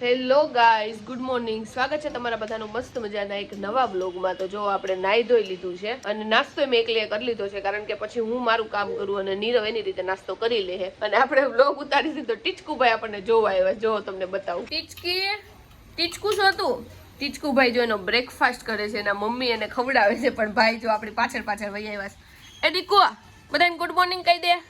Hello guys good morning સ્વાગત છે તમારા બધાનું મસ્ત મજાના એક નવા બ્લોગમાં તો જો આપણે નાઈ ધોઈ લીધું છે અને નાસ્તો મેં એકલે કરી લીધો છે કારણ કે પછી હું મારું કામ કરું અને નીરવ એની રીતે નાસ્તો કરી લે અને આપણે બ્લોગ ઉતારી દીધો ટીચકુભાઈ આપણને જોવા આવ્યા જો તમને બતાવું. ટીચકી ટીચકુ શું હતું ટીચકુભાઈ જો એનો બ્રેકફાસ્ટ કરે છે એના મમ્મી એને ખવડાવે છે પણ ભાઈ જો આપણી પાછળ પાછળ વહી આવ્યા છે. એ ડીકુ બધાને ગુડ મોર્નિંગ કહી દે.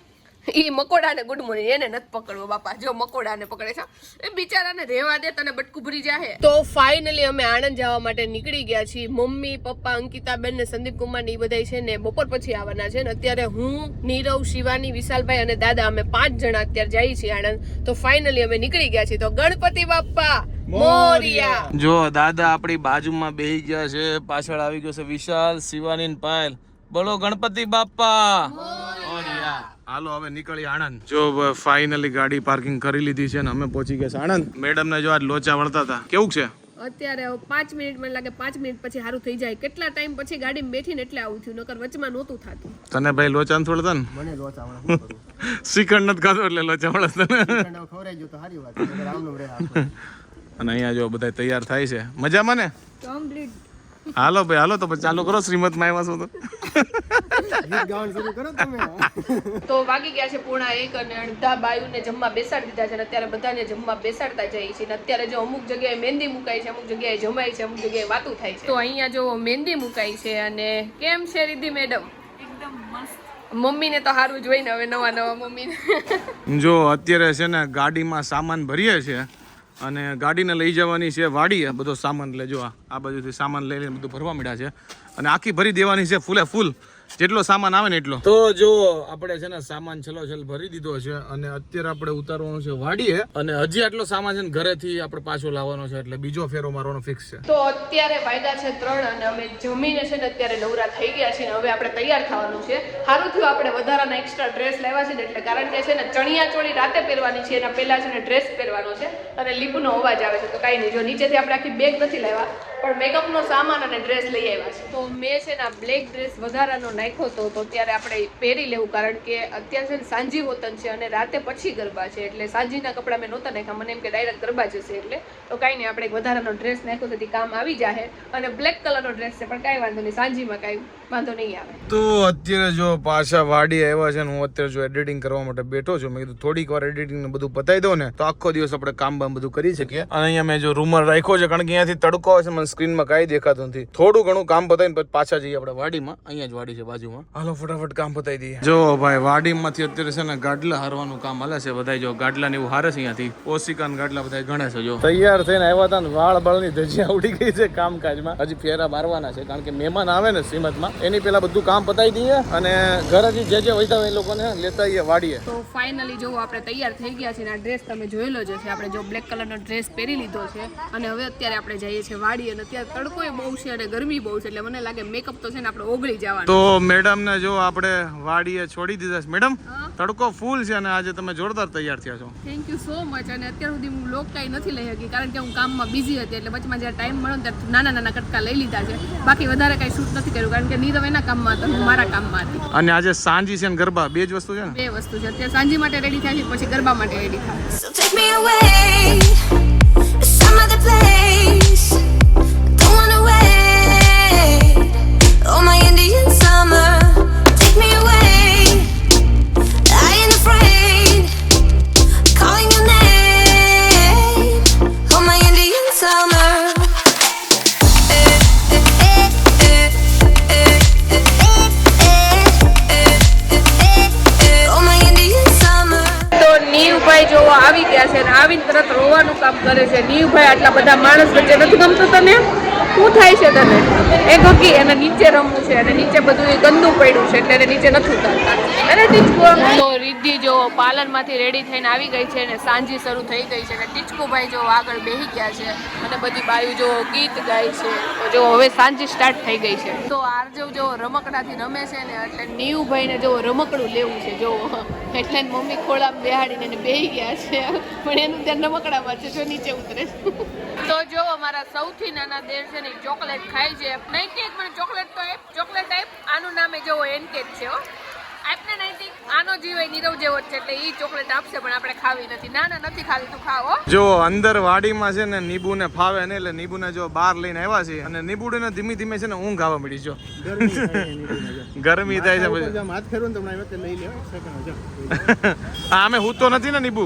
ઈ મકોડાને ગુડ મોર્નિંગ એને નથી પકડવો બાપા. જો મકોડાને પકડે છે. એ બિચારાને રહેવા દે તને બટકું ભરી જાહે. તો ફાઇનલી અમે આણંદ જવા માટે નીકળી ગયા છીએ. મમ્મી પપ્પા અંકિતાબેન ને સંદીપ કુમાર ને એ બધા છે ને બપોર પછી આવવાના છે ને અત્યારે હું નીરવ શિવાની વિશાલભાઈ અને દાદા અમે પાંચ જણા અત્યારે જઈએ છીએ આણંદ. તો ફાઇનલી અમે નીકળી ગયા છીએ. તો ગણપતિ બાપા મોરિયા. જો દાદા આપણી બાજુમાં બેહી ગયા છે. પાછળ આવી ગયો છે વિશાલ શિવાની પાયલ. બોલો ગણપતિ બાપા મોરયા. હાલો હવે નીકળી આણંદ. જો ફાઇનલી ગાડી પાર્કિંગ કરી લીધી છે ને અમે પહોંચી ગયા આણંદ. મેડમ ને જો આજ લોચા વળતા હતા. કેવું છે? અત્યારે પાંચ મિનિટ મને લાગે પાંચ મિનિટ પછી સારું થઈ જાય. કેટલા ટાઈમ પછી ગાડીમાં બેઠીને એટલે આવું થયું? નકર વચમાં નહોતું થતું. તને ભાઈ લોચા નથી વળતા ને? મને લોચા શ્રીખંડ નથી ખાતો એટલે લોચા વળતા ખવરાઈ ગયું તો સારી વાત. અને અહીંયા જો બધા તૈયાર થાય છે. મજામાં ને? કમ્પ્લીટ હાલો ભાઈ હાલો તો પછી ચાલુ કરો. શ્રીમતમાં આવ્યા છો તો. ગીત ગાવાનું શરૂ કરો તમે. તો વાગી ગયા છે પૂર્ણા એક અને અડધા બાયુને જમવા બેસાડી દીધા છે અને અત્યારે બધાને જમવા બેસાડતા જઈએ છીએ અને અત્યારે જો અમુક જગ્યાએ મહેંદી મુકાય છે અમુક જગ્યાએ જમાય છે અમુક જગ્યાએ વાતું થાય છે. તો અહીંયા જો મહેંદી મુકાય છે અને કેમ છે રિધિ મેડમ? મમ્મીને તો સારું જોઈને હવે નવા નવા મમ્મીને. જો અત્યારે છે ને ગાડીમાં સામાન ભરીએ છીએ અને ગાડીને લઈ જવાની છે વાડીએ બધો સામાન. લેજો આ આ બાજુથી સામાન લઈ લઈને બધું ભરવા મળ્યા છે. અને આખી ભરી દેવાની છે ફૂલે ફૂલ. જેટલો સામાન આવે ને એટલો. તો જો આપણે છે ને સામાન છેલ્લો છેલ્લો ભરી દીધો છે અને અત્યારે આપણે ઉતારવાનો છે વાડીએ અને હજી આટલો સામાન છે ને ઘરેથી આપણે પાછો લાવવાનો છે એટલે બીજો ફેરો મારવાનો ફિક્સ છે. તો અત્યારે વાયદા છે ત્રણ અને અમે જમીને છે ને અત્યારે નવરા થઈ ગયા છે હવે આપણે તૈયાર થવાનું છે. સારું થયું આપણે વધારાના એક્સ્ટ્રા ડ્રેસ લાવ્યા છે ને એટલે કારણ કે છે ને ચણિયા ચોળી રાતે પહેરવાની છે એના પહેલા છે ને ડ્રેસ પહેરવાનો છે અને લીંબુનો અવાજ આવે છે. તો કાંઈ નહીં જો નીચેથી આપણે આખી બેગ નથી લાવ્યા પણ મેકઅપનો સામાન અને ડ્રેસ લઈ આવ્યા છે. તો મેં છે ને બ્લેક ડ્રેસ વધારાનો નાખ્યો હતો તો ત્યારે આપણે પહેરી લેવું, કારણ કે અત્યારે છે ને સાંજી વતન છે અને રાતે પછી ગરબા છે. એટલે સાંજીના કપડાં મેં નહોતા નાખ્યા, મને એમ કે ડાયરેક્ટ ગરબા જશે એટલે. તો કાંઈ નહીં, આપણે એક વધારાનો ડ્રેસ નાખ્યો તેથી કામ આવી જાહે. અને બ્લેક કલરનો ડ્રેસ છે, પણ કાંઈ વાંધો નહીં, સાંજીમાં કાંઈ વાંધો નહીં આવે. તો અત્યારે જો પાછા વાડી આવ્યા છે હું અત્યારે જો એડિટિંગ કરવા માટે બેઠો છું, મેં કીધું થોડીક વાર એડિટિંગ બધું પતાવી દો ને, તો આખો દિવસ આપણે કામ બામ બધું કરી શકીએ. અને અહીંયા મેં જો રૂમર રાખ્યો છે, કારણ કે અહીંયાથી તડકો આવે છે, મને સ્ક્રીનમાં કાંઈ દેખાતું નથી. થોડું ઘણું કામ પતાવીને પછી પાછા જઈએ આપણે વાડીમાં. અહીંયા જ વાડી છે બાજુમાં. હાલો ફટાફટ કામ પતાવી દઈએ. જો ભાઈ વાડીમાંથી અત્યારે છે ને ગાડલા હારવાનું કામ હાલે છે બધા જો. ગાડલા ને એવું હારે છે અહીંયાથી. ઓસિકા ને ગાડલા બધા ગણે છે જો. તૈયાર થઈને આવ્યા હતા ને વાળ બાળની ધજિયા ઉડી ગઈ છે કામકાજમાં. હજી ફેરા મારવાના છે કારણ કે મહેમાન આવે ને શ્રીમતમાં. એની પેલા બધું કામ પતાવી દઈએ અને ઘરેથી જે જે વૈતા હોય એ લોકોને લેતા આવીએ વાડીએ. તો ફાઇનલી જો આપણે તૈયાર થઈ ગયા છે અને આ ડ્રેસ તમે જોયેલો જ હશે. આપણે જો બ્લેક કલરનો ડ્રેસ પહેરી લીધો છે અને હવે અત્યારે આપણે જઈએ છીએ વાડી અને અત્યારે તડકો બહુ છે અને ગરમી બહુ છે એટલે મને લાગે મેકઅપ તો છે ને આપણે ઓગળી જવાનું. તો મેડમ ને જો આપણે વાડીએ છોડી દીધા છે. મેડમ તડકો ફૂલ છે અને આજે તમે જોરદાર તૈયાર થયા છો. થેન્ક યુ સો મચ અને અત્યાર સુધી હું લોક કાંઈ નથી લઈ શકી કારણ કે હું કામમાં બિઝી હતી એટલે વચમાં જ્યારે ટાઈમ મળ્યો ત્યારે નાના નાના કટકા લઈ લીધા છે. બાકી વધારે કાંઈ શૂટ નથી કર્યું કારણ કે નીરવ એના કામમાં હતો હું મારા કામમાં હતી. અને આજે સાંજી છે ને ગરબા બે જ વસ્તુ છે ને? બે વસ્તુ છે. અત્યારે સાંજી માટે રેડી થાય છે પછી ગરબા માટે રેડી થાય. આવી ગયા છે અને આવીને તરત રોવાનું કામ કરે છે. નીવભાઈ આટલા બધા માણસ વચ્ચે નથી ગમતું તને? શું થાય છે તને? એ ગગી એને નીચે રમવું છે અને નીચે બધું ગંદુ પડ્યું છે, એટલે એને નીચે નથી ઉતારતા. અને ટીચકો તો રિદ્ધિ જો પાલનમાંથી રેડી થઈને આવી ગઈ છે અને સાંજી શરૂ થઈ ગઈ છે અને ટીચકુભાઈ જો આગળ બેહી ગયા છે અને બધી બાયુ જો ગીત ગાય છે, તો જો હવે સાંજી સ્ટાર્ટ થઈ ગઈ છે. તો આરજવ જો રમકડાથી રમે છે ને એટલે નીવભાઈને જો રમકડું લેવું છે, જો એટલે મમ્મી ખોળામાં બેહાડીને એને બેહી ગયા છે, પણ એનું ત્યાં રમકડામાં છે, જો નીચે ઉતરે. તો જો અમારા સૌથી નાના દેર છે ને ચોકલેટ ખાય છે. નૈતિક મને ચોકલેટ તો આપ ચોકલેટ આપ આનું નામે જેવો એનકેટ છે હો. આપને નૈતિક આનો જીવ નીરવ જેવો છે એટલે એ ચોકલેટ આપશે પણ આપણે ખાવી નથી. ના ના નથી ખાવી તું ખાવો જો અંદર વાડીમાં છે ને નીબુને ફાવે ને એટલે નીબુને જો બહાર લઈને આવ્યા છે અને નીબુડીને ધીમે ધીમે છે ને ઊંઘ આવવા મળી જો. ગરમી થાય છે પછી. હાથ ફેરવું તમને લઈ લેવા અમે હું તો નથી ને નીબુ?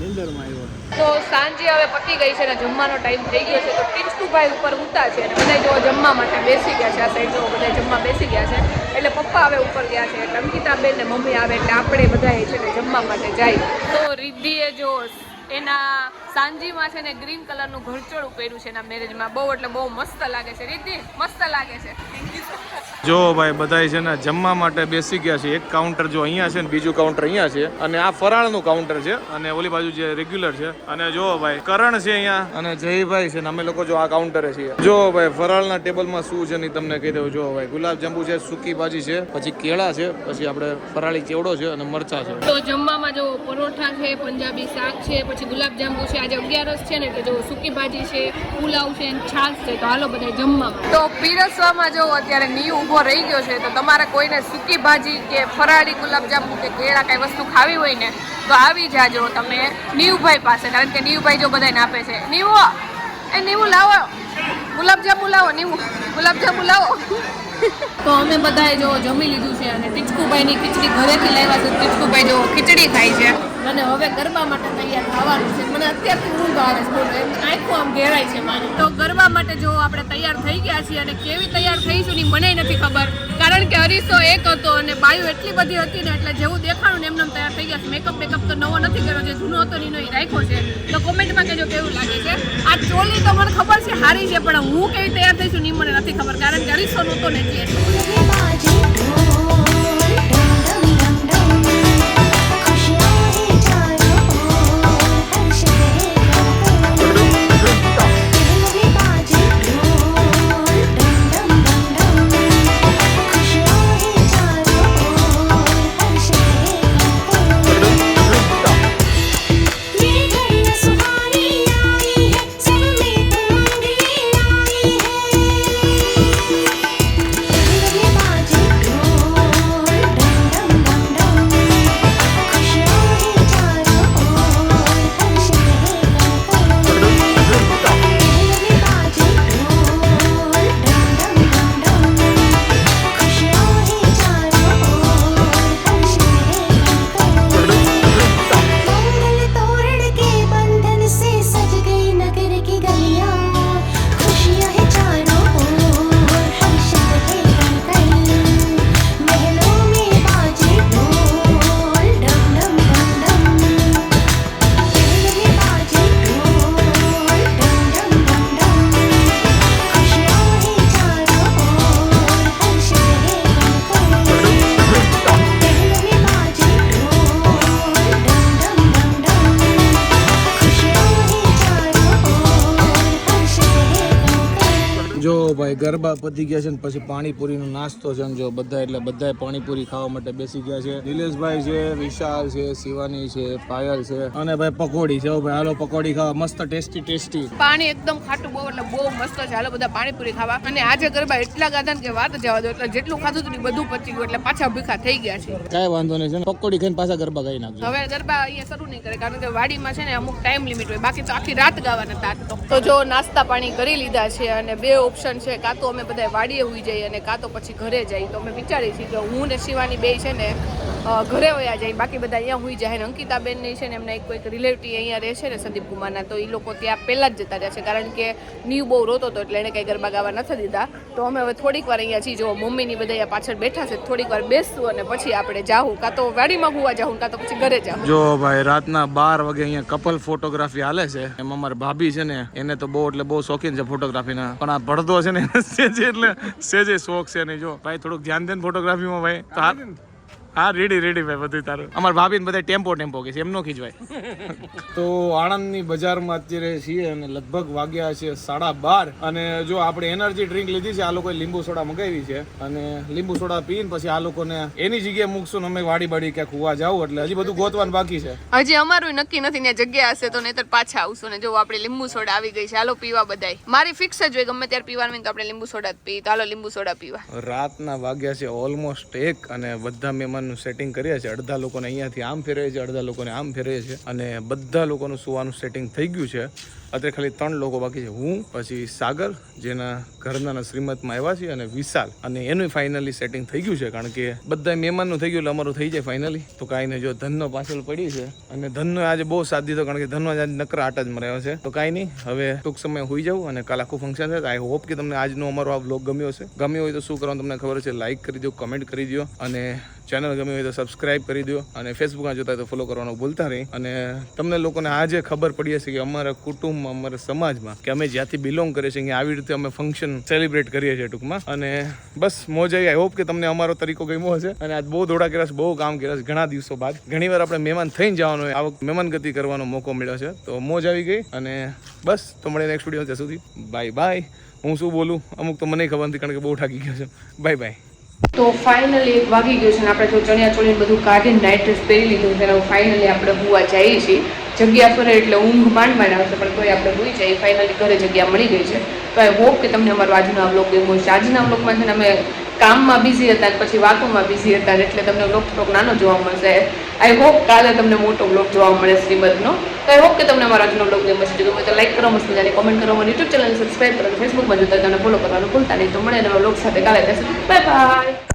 નિંદરમાં તો સાંજે હવે પકી ગઈ છે ને જમવાનો ટાઈમ થઈ ગયો છે. તો ટીચકુભાઈ ઉપર ઉતા છે અને બધા જો જમવા માટે બેસી ગયા છે. આ સાઈડ જો બધા જમવા બેસી ગયા છે. એટલે પપ્પા હવે ઉપર ગયા છે. એટલે અંકિતાબેન ને મમ્મી આવે એટલે આપણે બધા છે ને જમવા માટે જાય. તો રિદ્ધિએ જો એના સાંજીમાં છે ને ગ્રીન કલરનું ઘરચોળું પહેર્યું છે એના મેરેજમાં બહુ એટલે બહુ મસ્ત લાગે છે. રીતિ મસ્ત લાગે છે. જો ભાઈ બધાય છે ને જમવા માટે બેસી ગયા છે. એક કાઉન્ટર જો અહીંયા છે ને બીજું કાઉન્ટર અહીંયા છે. અને આ ફરાળનું કાઉન્ટર છે. અને ઓલી બાજુ જે રેગ્યુલર છે. અને જો ભાઈ કરણ છે અહીંયા. અને જયભાઈ છે ને અમે લોકો જો આ કાઉન્ટરે છીએ. જો ભાઈ ફરાળના ટેબલમાં શું છે ને તમને કહી દઉં જો ભાઈ ગુલાબ જાંબુ છે સૂકી ભાજી છે પછી કેળા છે પછી આપણે ફરાળી ચેવડો છે અને મરચા છે. તો જમવામાં જો પરોઠા છે પંજાબી શાક છે પછી ગુલાબજાંબુ છે આજે અગિયારસ છે ને એટલે જો સૂકી ભાજી છે પુલાવ છે અને છાશ છે તો હાલો બધા જમવા તો પીરસવામાં જો અત્યારે ની ઊભો રહી ગયો છે તો તમારે કોઈને સૂકી ભાજી કે ફરાળી ગુલાબજાંબુ કે કેળા કઈ વસ્તુ ખાવી હોય ને તો આવી જાજો તમે નીવભાઈ પાસે કારણ કે નીવભાઈ જો બધાને આપે છે. નીવો! એ નીવું લાવો! ગુલાબજાંબુ લાવો નીવું! ગુલાબજાંબુ લાવો! તો અમે બધાએ જો જમી લીધું છે અને ટીચકુભાઈની ખીચડી ઘરેથી લાવ્યા છે ટીચકુભાઈ જો ખીચડી ખાય છે. અને હવે ગરબા માટે તૈયાર થવાનું છે. મને અત્યારથી ઊંઘ આવે છે. આંખો આમ ઘેરાય છે મારું. તો ગરબા માટે જો આપણે તૈયાર થઈ ગયા છીએ અને કેવી તૈયાર થઈશું ની મને નથી ખબર. કારણ કે હરીસો એક હતો અને બાયુ એટલી બધી હતી ને એટલે જેવું દેખાણું ને એમને તૈયાર થઈ ગયા છે. મેકઅપ મેકઅપ તો નવો નથી કર્યો, જે જૂનો હતો એનો એ રાખ્યો છે. તો કોમેન્ટમાં કહેજો કેવું લાગે છે. આ ચોલી તો મને ખબર છે હારી છે, પણ હું કેવી તૈયાર થઈશું ની મને નથી ખબર. કારણ કે અરીસો નહોતો ને એટલે ભાઈ ગરબા પતી ગયા છે ને પછી પાણીપુરીનો નાસ્તો છે જો બધા એટલે બધા પાણીપુરી ખાવા માટે બેસી ગયા છે. નિલેશભાઈ છે વિશાલ છે શિવાની છે પાયલ છે અને ભાઈ પકોડી છે. ભાઈ હાલો પકોડી ખાવા. મસ્ત ટેસ્ટી ટેસ્ટી. પાણી એકદમ ખાટું બહુ એટલે બહુ મસ્ત છે. હાલો બધા પાણીપુરી ખાવા. અને આજે ગરબા એટલા ગાધા કે વાત જવા દો. એટલે જેટલું ખાધું હતું બધું પચી ગયું. એટલે પાછા ભીખા થઈ ગયા છે. કાંઈ વાંધો નહીં છે પકોડી ખાઈને પાછા ગરબા ગાઈ નાખજો. હવે ગરબા અહીંયા શરૂ નહીં કરે કારણ કે વાડીમાં છે ને અમુક ટાઈમ લિમિટ હોય. બાકી તો આખી રાત ગાવાના હતા. તો જો નાસ્તા પાણી કરી લીધા છે અને બે ઓપ્શન છે. કાં તો અમે બધા વાડીએ હોઈ જઈએ અને કાં તો પછી ઘરે જઈએ. તો અમે વિચારીએ છીએ કે હું ને શિવાની બે છે ને ઘરે વયા જાય. બાકી બધા અહીંયા હોઈ જાય. અને અંકિતાબેનની છે ને એમના એક કોઈક રિલેટિવ અહીંયા રહે છે ને સંદીપ કુમારના તો એ લોકો ત્યાં પહેલાં જ જતા રહ્યા છે. કારણ કે નીવ બહુ રોતો હતો એટલે એને કંઈ ગરબા ગાવા નથી દીધા. તો અમે હવે થોડીક વાર અહીંયા છીએ. જો મમ્મીની બધા અહીંયા પાછળ બેઠા છે થોડીક વાર બેસશું અને પછી આપણે જાવું કાં તો વાડીમાં ગુવા જાવું કાં તો પછી ઘરે જાવું જો ભાઈ રાતના બાર વાગે અહીંયા કપલ ફોટોગ્રાફી હાલે છે. એમાં અમારી ભાભી છે ને એને તો બહુ એટલે બહુ શોખીન છે ફોટોગ્રાફીના પણ આ ભડદો છે ને સેજે એટલે સેજે શોખ છે નહીં. જો ભાઈ થોડુંક ધ્યાન દે ને ફોટોગ્રાફીમાં ભાઈ. તો હા રેડી રેડી ભાઈ બધું તારું. અમાર ભાભી બધા ટેમ્પો ટેમ્પો કે છે એમનો ખીચવાય તો આણંદની બજારમાં અત્યારે છીએ અને લગભગ વાગ્યા છે સાડા બાર. અને જો આપણે એનર્જી ડ્રિંક લીધી છે આ લોકોએ લીંબુ સોડા મંગાવી છે. અને લીંબુ સોડા પીને પછી આ લોકોને એની જગ્યાએ મૂકશું ને અમે વાડી બાડી ક્યાંક હુવા જાવ એટલે હજી બધું ગોતવાનું બાકી છે. હજી અમારું નક્કી નથી ને જગ્યા હશે તો નહીતર પાછા આવશું ને જો આપણે લીંબુ સોડા આવી ગઈ છે હાલો પીવા બધાય. મારી ફિક્સ જ હોય ગમે ત્યારે પીવાનું તો આપણે લીંબુ સોડા જ પીએ. તો હાલો લીંબુ સોડા પીવા. રાતના વાગ્યા છે ઓલમોસ્ટ એક અને બધા મહેમાન મહેમાનનું સેટિંગ કરીએ છીએ. અડધા લોકોને અહીંયાથી આમ ફેરવે છે, અડધા લોકોને આમ ફેરવે છે. અને બધા લોકોનું સુવાનું સેટિંગ થઈ ગયું છે. અત્યારે ખાલી ત્રણ લોકો બાકી છે. હું, પછી સાગર, જેના ઘરના શ્રીમતમાં આવ્યા છે અને વિશાલ. અને એનું ફાઇનલી સેટિંગ થઈ ગયું છે, કારણ કે બધા મહેમાનનું થઈ ગયું, એટલે અમારું થઈ જાય ફાઇનલી તો કાંઈ નહીં, જો ધનનો પાછળ પડી છે, અને ધનનો આજે બહુ સાથ દીધો, કારણ કે ધનનો આજે નકરા આટા જ મરાયો છે. તો કાંઈ નહીં, હવે ટૂંક સમય હોઈ જાઉં, અને કાલ આખું ફંક્શન છે. આઈ હોપ કે તમને આજનો અમારો આ બ્લોગ ગમ્યો હશે. ગમ્યો હોય તો શું કરવાનું તમને ખબર છે લાઇક કરી દો કમેન્ટ કરી દો અને ચેનલ ગમી હોય તો સબસ્ક્રાઇબ કરી દો અને ફેસબુકમાં જોતા તો ફોલો કરવાનું ભૂલતા નહીં. અને તમને લોકોને આજે ખબર પડી હશે કે અમારા કુટુંબમાં અમારા સમાજમાં કે અમે જ્યાંથી બિલોંગ કરીએ છીએ, અહીંયા આવી રીતે અમે ફંક્શન સેલિબ્રેટ કરીએ છીએ ટૂંકમાં. અને બસ મોજ આવી આઈ હોપ કે તમને અમારો તરીકો ગમ્યો હશે. અને આજ બહુ દોડા કર્યા છે, બહુ કામ કર્યા છે, ઘણા દિવસો બાદ. ઘણીવાર આપણે મહેમાન થઈને જવાનો આ વખતે મહેમાન ગતિ કરવાનો મોકો મળ્યો છે. તો મોજ આવી ગઈ અને બસ, તો મળે નેક્સ્ટ વીડિયો ત્યાં સુધી. બાય બાય હું શું બોલું? અમુક તો મને ખબર નથી, કારણ કે બહુ થાકી ગયો છે. બાય બાય તો ફાઇનલી વાગી ગયું છે અને આપણે જો ચણિયા ચોળીને બધું કાઢીને નાઇટ ડ્રેસ પહેરી લીધું છે. ફાઇનલી આપણે હુવા જઈએ છીએ. જગ્યા ફરે એટલે ઊંઘ માંડ આવશે પણ તોય આપણે હોઈ જઈએ ફાઇનલી ઘરે જગ્યા મળી ગઈ છે. તો આઈ હોપ કે તમને અમારો આજનો આ બ્લોગ ગમ્યો છે આજના બ્લોગમાં છે ને અમે કામમાં બિઝી હતા પછી વાતોમાં બિઝી હતા એટલે તમને બ્લોગ થોડોક નાનો જોવા મળશે. આઈ હોપ કાલે તમને મોટો બ્લોગ જોવા મળે શ્રીમદનો. તો આઈ હોપ કે તમને અમારો આજનો બ્લોગ ગમ્યો છે જો ગમે તો લાઈક કરો, મસ્ત મજાની કોમેન્ટ કરો. મને યુટ્યુબ ચેનલ સબસ્ક્રાઈબ કરો. ફેસબુકમાં જોતા હોય તમને ફોલો કરવાનું ભૂલતા નહીં. તો મળે બ્લોગ સાથે. કાલે થશે બાય બાય